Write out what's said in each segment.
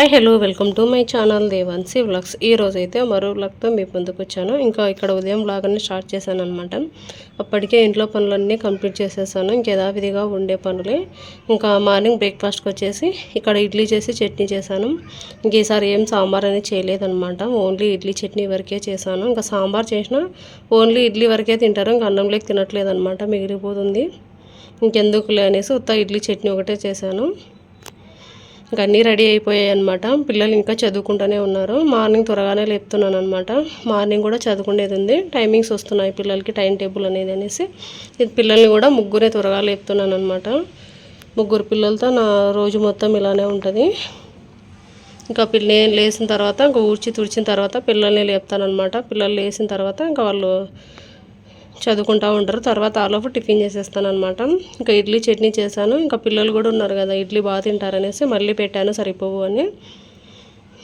Hi hello welcome to my channel Devansi vlogs. ఈ రోజు అయితే మరో వ్లాగ్తో మీ ముందుకు వచ్చాను. ఇంకా ఇక్కడ ఉదయం వ్లాగ్ అన్ని స్టార్ట్ చేశాను అనమాట అప్పటికే ఇంట్లో పనులన్నీ కంప్లీట్ చేసేసాను. ఇంకేదావిధిగా ఉండే పనులే. ఇంకా మార్నింగ్ బ్రేక్ఫాస్ట్కి వచ్చేసి ఇక్కడ ఇడ్లీ చేసి చట్నీ చేశాను. ఇంక ఈసారి ఏం సాంబార్ అనేది చేయలేదనమాట ఓన్లీ ఇడ్లీ చట్నీ వరకే చేశాను. ఇంకా సాంబార్ చేసినా ఓన్లీ ఇడ్లీ వరకే తింటారు. ఇంకా అన్నంలోకి తినట్లేదు అనమాట మిగిలిపోతుంది. ఇంకెందుకులే అనేసి ఉత్త ఇడ్లీ చట్నీ ఒకటే చేశాను. ఇంకా అన్నీ రెడీ అయిపోయాయి అనమాట పిల్లలు ఇంకా చదువుకుంటూనే ఉన్నారు. మార్నింగ్ త్వరగానే లేపుతున్నాను అనమాట మార్నింగ్ కూడా చదువుకునేది ఉంది. టైమింగ్స్ వస్తున్నాయి పిల్లలకి టైం టేబుల్ అనేది అనేసి. పిల్లల్ని కూడా ముగ్గురే త్వరగా లేపుతున్నాను అనమాట ముగ్గురు పిల్లలతో నా రోజు మొత్తం ఇలానే ఉంటుంది. ఇంకా పిల్ల లేచిన తర్వాత ఇంకా ఊడ్చి తుడిచిన తర్వాత పిల్లల్ని లేపుతానమాట పిల్లలు లేచిన తర్వాత ఇంకా వాళ్ళు చదువుకుంటూ ఉంటారు. తర్వాత ఆలోపు టిఫిన్ చేసేస్తాను అనమాట ఇంకా ఇడ్లీ చట్నీ చేశాను. ఇంకా పిల్లలు కూడా ఉన్నారు కదా ఇడ్లీ బాగా తింటారనేసి మళ్ళీ పెట్టాను సరిపోవు అని.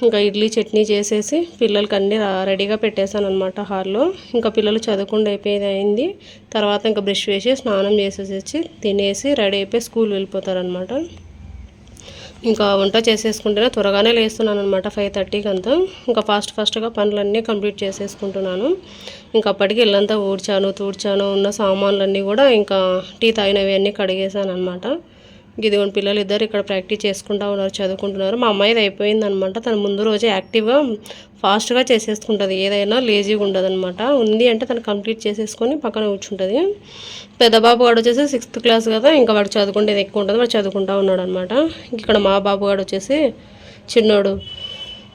ఇంకా ఇడ్లీ చట్నీ చేసేసి పిల్లలకి అన్నీ రెడీగా పెట్టేశాను అనమాట హాల్లో. ఇంకా పిల్లలు చదువుకుండా అయిపోయేది అయింది. తర్వాత ఇంకా బ్రష్ వేసి స్నానం చేసేసి తినేసి రెడీ అయిపోయి స్కూల్ వెళ్ళిపోతారనమాట ఇంకా వంట చేసేసుకుంటేనే త్వరగానే లేస్తున్నాను అనమాట ఫైవ్ థర్టీకి అంతా. ఇంకా ఫాస్ట్ ఫాస్ట్గా పనులన్నీ కంప్లీట్ చేసేసుకుంటున్నాను. ఇంకా అప్పటికి ఇల్లంతా ఊడ్చాను తూడ్చాను ఉన్న సామాన్లన్నీ కూడా ఇంకా టీ తాగినవి అన్నీ కడిగేసాను అనమాట గిదిగోని పిల్లలు ఇద్దరు ఇక్కడ ప్రాక్టీస్ చేసుకుంటూ ఉన్నారు చదువుకుంటున్నారు. మా అమ్మాయిది అయిపోయింది అనమాట తను ముందు రోజే యాక్టివ్గా ఫాస్ట్గా చేసేసుకుంటుంది. ఏదైనా లేజీగా ఉండదు అనమాట ఉంది అంటే తను కంప్లీట్ చేసేసుకొని పక్కన కూర్చుంటుంది. పెద్ద బాబు వాడు వచ్చేసి సిక్స్త్ క్లాస్ కదా ఇంకా వాడు చదువుకుంటేది ఎక్కువ ఉంటుంది. వాడు చదువుకుంటూ ఉన్నాడు అనమాట ఇక్కడ మా బాబు వాడు వచ్చేసి చిన్నోడు.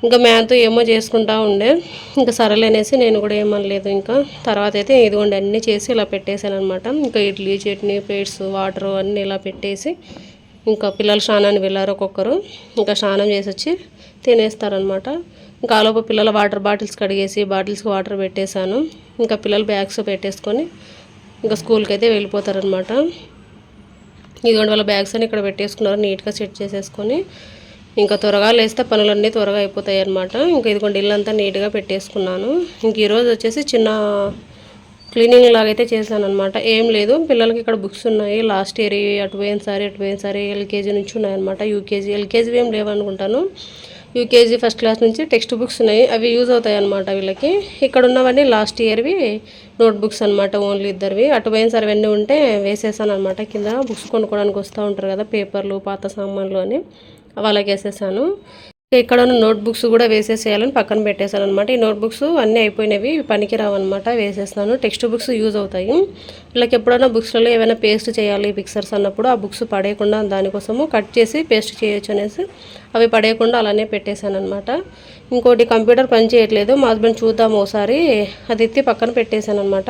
ఇంకా మ్యాథ్ ఏమో చేసుకుంటా ఉండే. ఇంకా సరలేనేసి నేను కూడా ఏమనలేదు ఇంకా. తర్వాత అయితే ఇదిగోండి అన్నీ చేసి ఇలా పెట్టేశాను అనమాట ఇంకా ఇడ్లీ చట్నీ ప్లేట్స్ వాటర్ అన్నీ ఇలా పెట్టేసి ఇంకా పిల్లలు స్నానానికి వెళ్ళారు ఒక్కొక్కరు. ఇంకా స్నానం చేసి వచ్చి తినేస్తారనమాట ఇంకా ఆలోపు పిల్లల వాటర్ బాటిల్స్ కడిగేసి బాటిల్స్కి వాటర్ పెట్టేశాను. ఇంకా పిల్లలు బ్యాగ్స్ పెట్టేసుకొని ఇంకా స్కూల్కి అయితే వెళ్ళిపోతారనమాట ఇదిగోండి వాళ్ళ బ్యాగ్స్ అని ఇక్కడ పెట్టేసుకున్నారు. నీట్గా సెట్ చేసేసుకొని ఇంకా త్వరగా లేస్తే పనులన్నీ త్వరగా అయిపోతాయి అనమాట ఇంకా ఇదిగోండి ఇల్లంతా నీట్గా పెట్టేసుకున్నాను. ఇంక ఈరోజు వచ్చేసి చిన్న క్లీనింగ్ లాగైతే చేశాను అనమాట ఏం లేదు పిల్లలకి ఇక్కడ బుక్స్ ఉన్నాయి. లాస్ట్ ఇయర్ అటు పోయినసారి అటు పోయినసారి ఎల్కేజీ నుంచి ఉన్నాయన్నమాట యూకేజీ. ఎల్కేజీ ఏం లేవనుకుంటాను. యూకేజీ ఫస్ట్ క్లాస్ నుంచి టెక్స్ట్ బుక్స్ ఉన్నాయి. అవి యూజ్ అవుతాయి అనమాట వీళ్ళకి. ఇక్కడ ఉన్నవన్నీ లాస్ట్ ఇయర్వి నోట్ బుక్స్ అనమాట ఓన్లీ ఇద్దరివి. అటు పోయినసారి అవన్నీ ఉంటే వేసేసాను అనమాట కింద బుక్స్ కొనుక్కోవడానికి వస్తూ ఉంటారు కదా పేపర్లు పాత సామాన్లు అని. వాళ్ళకి వేసేసాను. ఇక్కడ ఉన్న నోట్బుక్స్ కూడా వేసేసేయాలని పక్కన పెట్టేశాను అనమాట ఈ నోట్బుక్స్ అన్నీ అయిపోయినవి పనికి రావన్నమాట వేసేస్తాను టెక్స్ట్ బుక్స్ యూజ్ అవుతాయి. వీళ్ళకి ఎప్పుడైనా బుక్స్లలో ఏమైనా పేస్ట్ చేయాలి పిక్చర్స్ అన్నప్పుడు ఆ బుక్స్ పడేయకుండా దానికోసము కట్ చేసి పేస్ట్ చేయొచ్చు అనేసి అవి పడేయకుండా అలానే పెట్టేశాను అనమాట ఇంకోటి కంప్యూటర్ పని చేయట్లేదు. మా హస్బెండ్ చూద్దాము ఒకసారి అది ఎత్తి పక్కన పెట్టేశాను అనమాట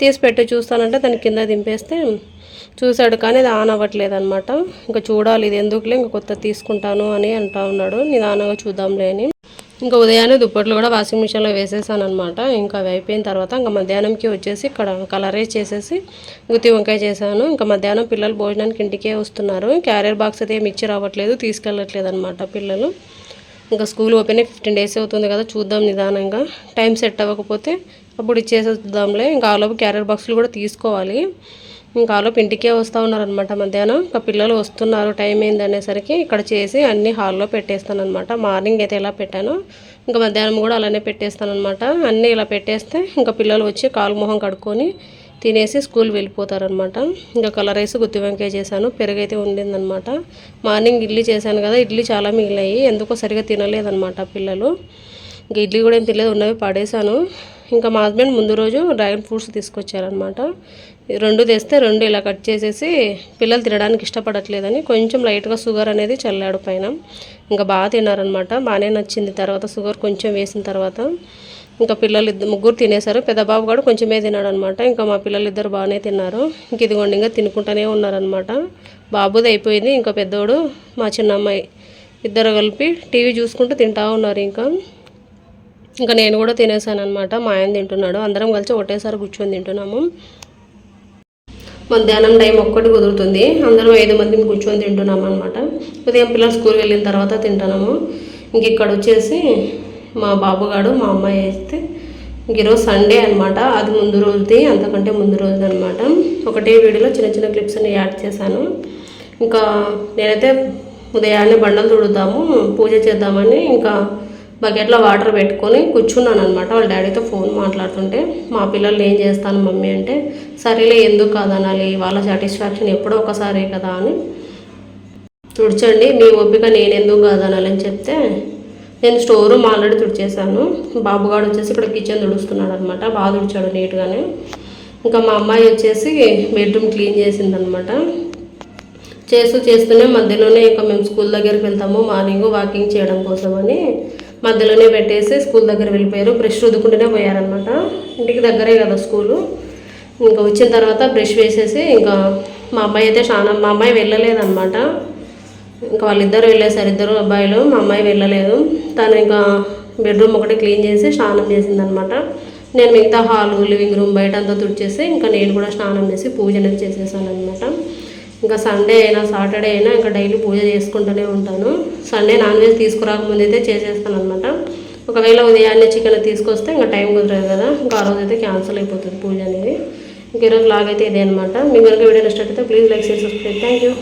తీసి పెట్టి చూస్తానంటే దాని కింద దింపేస్తే చూశాడు కానీ అది ఆన్ అవ్వట్లేదు అనమాట ఇంకా చూడాలి ఇది ఎందుకులే ఇంకా కొత్త తీసుకుంటాను అని అంటా ఉన్నాడు. నిదానంగా చూద్దాంలే అని. ఇంకా ఉదయాన్నే దుప్పట్లు కూడా వాషింగ్ మిషన్లో వేసేసాను అనమాట ఇంకా అవి అయిపోయిన తర్వాత ఇంకా మధ్యాహ్నంకి వచ్చేసి ఇక్కడ కలరేజ్ చేసేసి గుత్తి వంకాయ చేశాను. ఇంకా మధ్యాహ్నం పిల్లలు భోజనానికి ఇంటికే వస్తున్నారు. క్యారియర్ బాక్స్ అయితే ఏమి ఇచ్చి రావట్లేదు తీసుకెళ్ళట్లేదు అనమాట పిల్లలు. ఇంకా స్కూల్ ఓపెన్ ఫిఫ్టీన్ డేస్ అవుతుంది కదా చూద్దాం నిదానంగా. టైం సెట్ అవ్వకపోతే అప్పుడు ఇచ్చేసేద్దాంలే. ఇంకా ఆలోపు క్యారియర్ బాక్సులు కూడా తీసుకోవాలి. ఇంకా ఆలోపు ఇంటికే వస్తూ ఉన్నారనమాట మధ్యాహ్నం. ఇంకా పిల్లలు వస్తున్నారు. టైం అయింది అనేసరికి ఇక్కడ చేసి అన్ని హాల్లో పెట్టేస్తాను అనమాట మార్నింగ్ అయితే ఎలా పెట్టాను ఇంకా మధ్యాహ్నం కూడా అలానే పెట్టేస్తాను అనమాట అన్నీ ఇలా పెట్టేస్తే ఇంకా పిల్లలు వచ్చి కాలు మొహం కడుక్కొని తినేసి స్కూల్ వెళ్ళిపోతారనమాట ఇంకా కలర్ రైస్ గుత్తి వంకాయ చేశాను. పెరుగు అయితే ఉండిందనమాట మార్నింగ్ ఇడ్లీ చేశాను కదా. ఇడ్లీ చాలా మిగిలాయి ఎందుకో సరిగా తినలేదనమాట పిల్లలు. ఇంకా ఇడ్లీ కూడా ఏం తినలేదు. ఉన్నవి పడేశాను. ఇంకా మా హస్బెండ్ ముందు రోజు డ్రాగన్ ఫ్రూట్స్ తీసుకొచ్చారనమాట రెండు తెస్తే రెండు ఇలా కట్ చేసేసి పిల్లలు తినడానికి ఇష్టపడట్లేదని కొంచెం లైట్గా షుగర్ అనేది చల్లాడు పైన. ఇంకా బాగా తిన్నారనమాట బాగానే నచ్చింది. తర్వాత షుగర్ కొంచెం వేసిన తర్వాత ఇంకా పిల్లలు ఇద్దరు ముగ్గురు తినేశారు పెద్ద బాబు కూడా కొంచెమే తిన్నాడు అనమాట ఇంకా మా పిల్లలు ఇద్దరు బాగానే తిన్నారు. ఇంక ఇదిగోండి ఇంకా తినుకుంటూనే ఉన్నారనమాట బాబుది అయిపోయింది. ఇంకా పెద్దోడు మా చిన్న అమ్మాయి ఇద్దరు కలిపి టీవీ చూసుకుంటూ తింటా ఉన్నారు ఇంకా. ఇంకా నేను కూడా తినేసాను అనమాట మా ఆయన తింటున్నాడు. అందరం కలిసి ఒకటేసారి కూర్చొని తింటున్నాము. మధ్యాహ్నం టైం ఒక్కటి కుదురుతుంది. అందరం ఐదు మంది కూర్చొని తింటున్నాము అనమాట ఉదయం పిల్లలు స్కూల్ వెళ్ళిన తర్వాత తింటున్నాము. ఇంక ఇక్కడ వచ్చేసి మా బాబుగాడు మా అమ్మాయి అయితే ఇంక ఈరోజు సండే అనమాట అది ముందు రోజుది అంతకంటే ముందు రోజు అనమాట ఒకటే వీడియోలో చిన్న చిన్న క్లిప్స్ అన్ని యాడ్ చేశాను. ఇంకా నేనైతే ఉదయాన్నే బండలు తుడుద్దాము పూజ చేద్దామని ఇంకా బకెట్లో వాటర్ పెట్టుకొని కూర్చున్నాను అనమాట వాళ్ళ డాడీతో ఫోన్ మాట్లాడుతుంటే మా పిల్లల్ని ఏం చేస్తాను మమ్మీ అంటే సరేలే ఎందుకు కాదనాలి? వాళ్ళ సాటిస్ఫాక్షన్ ఎప్పుడో ఒకసారే కదా అని. తుడిచండి మీ ఓపిక నేను ఎందుకు కాదనాలి అని చెప్తే నేను స్టోర్ రూమ్ ఆల్రెడీ తుడిచేసాను బాబుగాడు వచ్చేసి ఇక్కడ కిచెన్ తుడుస్తున్నాడు అనమాట బాగా తుడిచాడు నీట్గానే. ఇంకా మా అమ్మాయి వచ్చేసి బెడ్రూమ్ క్లీన్ చేసిందనమాట చేస్తూ చేస్తూనే మధ్యలోనే ఇంకా మేము స్కూల్ దగ్గరికి వెళ్తాము. మార్నింగ్ వాకింగ్ చేయడం కోసమని మధ్యలోనే పెట్టేసి స్కూల్ దగ్గర వెళ్ళిపోయారు. బ్రష్ రుద్దుకుంటూనే పోయారనమాట ఇంటికి దగ్గరే కదా స్కూలు. ఇంకా వచ్చిన తర్వాత బ్రష్ వేసేసి ఇంకా మా అబ్బాయి అయితే చాలా మా అమ్మాయి వెళ్ళలేదన్నమాట. ఇంకా వాళ్ళిద్దరు వెళ్ళేసారు ఇద్దరు అబ్బాయిలు. మా అమ్మాయి వెళ్ళలేదు. తను ఇంకా బెడ్రూమ్ ఒకటి క్లీన్ చేసి స్నానం చేసిందనమాట నేను మిగతా హాలు లివింగ్ రూమ్ బయట అంతా తుడిచేసి ఇంకా నేను కూడా స్నానం చేసి పూజ అనేది చేసేసాను అనమాట ఇంకా సండే అయినా సాటర్డే అయినా ఇంకా డైలీ పూజ చేసుకుంటూనే ఉంటాను. సండే నాన్ వెజ్ తీసుకురాకముందు అయితే చేసేస్తాను అనమాట ఒకవేళ ఉదయాన్నే చికెన్ తీసుకొస్తే ఇంకా టైం కుదరదు కదా. ఇంకా ఆ రోజు అయితే క్యాన్సిల్ అయిపోతుంది పూజ అనేది. ఇంకా ఈరోజు లాగైతే ఇదే అనమాట మీకు కనుక వీడియో నచ్చినట్టయితే ప్లీజ్ లైక్ చేసి సబ్స్క్రైబ్ థ్యాంక్ యూ